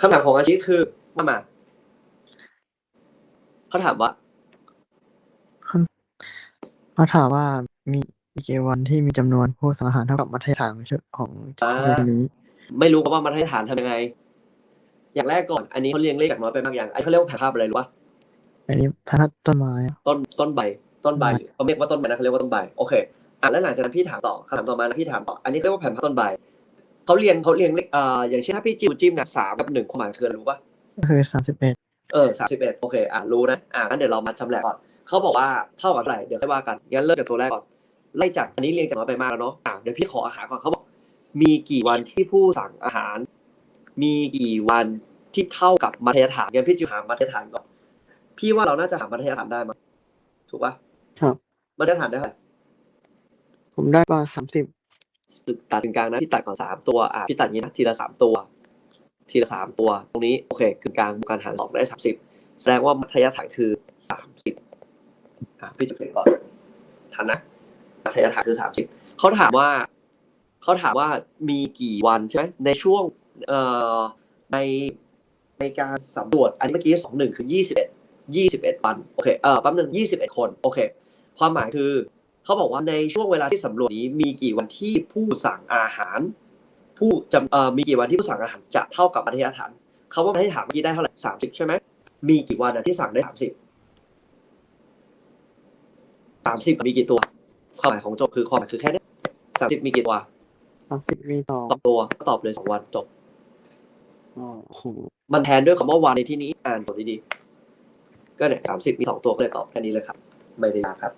คำถามของอาชีพคือว่ามาเขาถามว่าเขาถามว่ามีมีกี่วันที่มีจำนวนผู้สังหารเท่ากับมาตรฐานของอ่าข้อมูลนี้ ไม่รู้ว่ามาตรฐานทำยังไง อย่างแรกก่อน อันนี้เขาเรียงเลขจากน้อยไปมากอย่าง อันนี้เขาเรียกว่าแผนภาพอะไรรู้ปะอันนี้พันธุ์ต้นไม้อะต้นต้นใบต้นใบ ต้นใบเขาเรียกว่าต้นใบนะเขาเรียกว่าต้นใบ โอเค อะแล้วหลังจากนั้นพี่ถามต่อคำถามต่อมานะพี่ถามต่อ อันนี้เขาเรียกว่าแผนภาพต้นใบ เขาเรียงเขาเรียงเลขอ่าอย่างเช่นถ้าพี่จิ้มจิ้มนะสามกับหนึ่งความหมายคืออะไรรู้ปะก็คือสามสิบเอ็ดเออสามสิบเอ็ดโอเคอะรู้นะอะงั้นเดี๋ยวเรามาจำแหละก่อนเขาบอกว่าเท่ากับเท่าไหร่เดี๋ยวค่อยว่ากันงั้นเริ่มจากตัวแรกก่อนไล่จากอันนี้เรียงจากน้อยไปมากแล้วเนาะอะเดี๋ยวพี่ขออาหารก่อนเขาบอกมีกี่วันที่ผู้สั่งอาหาร มีกี่วันที่เท่ากับมาตรฐานงั้นพี่จะหามาตรฐานก่อนพี่ว่าเราน่าจะหามาตรฐานได้มั้ยถูกปะครับมาตรฐานได้เท่าไหร่ผมได้ประมาณสามสิบ ตัดถึงกลางนะพี่ตัดก่อนสามตัวอะพี่ตัดงนี้นะทีละสามตัว ทีละสามตัว ตรงนี้โอเคกึ่งกลางบวกการหารสองได้สามสิบแสดงว่ามัธยฐานคือสามสิบอะพี่จะเขียนก่อนทันนะมัธยฐานคือสามสิบเขาถามว่าเขาถามว่ามีกี่วันใช่ไหมในช่วงเอ่อในในการสำรวจอันนี้เมื่อกี้สองหนึ่งคือยี่สิบเอ็ดยี่สิบเอ็ดวันโอเคเออแป๊บหนึงยี่สิบเอ็ดคนโอเค ความหมายคือ เขาบอกว่าในช่วงเวลาที่สำรวจนี้มีกี่วันที่ผู้สั่งอาหาร ผู้จำเอ่อมีกี่วันที่ผู้สั่งอาหารจะเท่ากับมาตรฐานเขาว่ามาตรฐานเมื่อกี้ได้เท่าไหร่สามสิบใช่ไหมมีกี่วันอะที่สั่งได้สามสิบสามสิบมีกี่ตัวความหมายของโจทย์คือความหมายคือแค่เนี้สามสิบมีกี่ตัวสามสิบมีสองตอบตัวก็ตอบเลยสองวันจบอ๋อโหมันแทนด้วยคำว่าวันในที่นี้อ่านโจทย์ดีๆก็เนี่ยสามสิบมีสองตัวก็เลยตอบแค่นี้เลยครับ ไม่ได้ยากครับ